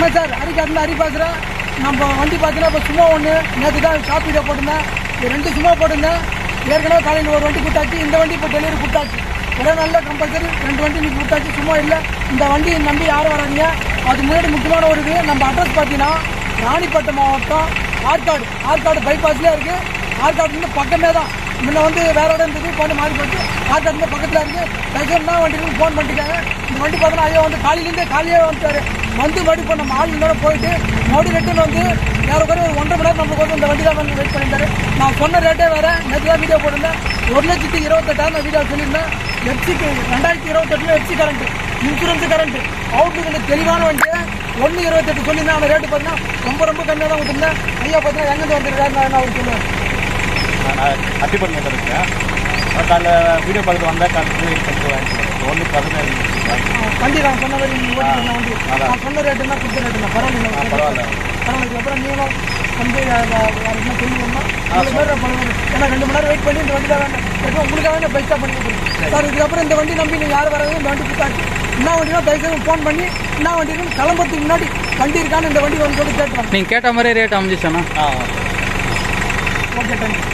வணக்கம் சார் ஹரிகாட்டில் ஹரி பார்க்குறேன் நம்ம வண்டி பார்த்தீங்கன்னா இப்போ சும்மா ஒன்று நேற்று தான் ஷாப் வீடியோ போட்டிருந்தேன். ரெண்டு சும்மா போட்டிருந்தேன். ஏற்கனவே காலையில் ஒரு வண்டி கொடுத்தாச்சு. இந்த வண்டி இப்போ டெலிவரி கொடுத்தாச்சு. ஒரே நாளில் கம்பல்சரி ரெண்டு வண்டி இன்னைக்கு கொடுத்தாச்சு. சும்மா இல்லை. இந்த வண்டி நம்பி யாரும் வராங்க அது முன்னாடி முக்கியமான ஒரு இது நம்ம அட்ரஸ் பார்த்தீங்கன்னா ராணிப்பேட்டை மாவட்டம் ஆற்காடு. ஆற்காடு பைபாஸ்லேயே இருக்குது ஆற்காடுலேருந்து பக்கமே தான். முன்ன வந்து வேற இடம் இருந்தது இப்போ மாறி போச்சு. ஆற்காடுல பக்கத்தில் இருக்குது தயவுசெய்து என்ன வண்டிக்கு ஃபோன் பண்ணிட்டாங்க இந்த வண்டி பார்த்தோன்னா ஐயோ வந்து காலையிலேருந்தே காலையே வந்துட்டார். வந்து வடி பண்ண நம்ம ஆள் போயிட்டு மறுபடியும் ரிட்டன் வந்து வேற ஒரு ஒன்றரை மணி நேரம் நம்மளுக்கு வந்து இந்த வண்டி தான் வந்து வெயிட் பண்ணியிருந்தாரு. நான் சொன்ன ரேட்டே வேற நேற்று தான் வீடியோ போட்டிருந்தேன். ஒரு லட்சத்தி இருபத்தெட்டாயிரம் நான் வீடியோ சொல்லியிருந்தேன். எஃப்சிக்கு ரெண்டாயிரத்தி இருபத்தெட்டில் எஃப்சி கரண்ட் இன்சூரன்ஸ் கரண்ட் அவுட்லுக்கு தெளிவான வண்டி ஒன்று இருபத்தெட்டு சொல்லியிருந்தேன். அந்த ரேட்டு பார்த்தீங்கன்னா ரொம்ப ரொம்ப கம்மியாக தான் கொடுத்துருந்தேன். ஐயா பார்த்தீங்கன்னா எங்கேருந்து வந்துருக்காரு? நான் அவர் சொல்லுவேன் நான் அத்திப்பட்டு இருக்கேன். நான் காலைல வீடியோ பார்த்துட்டு வந்தேன். காலையில் இது பண்ணிட்டு ஒன்று பதினேழு வண்டி நான் சொன்ன மாதிரி நீங்கள் ஓட்டி சொன்ன வண்டி. நான் சொன்ன ரேட்டு தான் கொடுத்த ரேட்டு தான் பரவாயில்ல பரவாயில்ல. பரவாயில்ல. இதுக்கப்புறம் நீங்களும் வந்து வேறு என்ன பண்ணுவோம் ஏன்னா ரெண்டு மணி நேரம் வெயிட் பண்ணி இந்த வண்டி தான் எப்போ உங்களுக்காக நான் பெஸ்ட்டாக பண்ணி கொடுக்குறேன் சார். இதுக்கப்புறம் இந்த வண்டி நம்பி நீங்கள் யார் வராது இந்த வண்டி கொடுத்தாச்சு என்ன வண்டினா தயவுசெய்து ஃபோன் பண்ணி என்ன வண்டின்னு கிளம்புறதுக்கு முன்னாடி வண்டி இருக்கான்னு இந்த வண்டி வந்து சொல்லி கேட்டுவாங்க நீங்கள் கேட்ட மாதிரியே ரேட் அமைஞ்சிச்சாண்ணா ஆ ஓகே. Thank you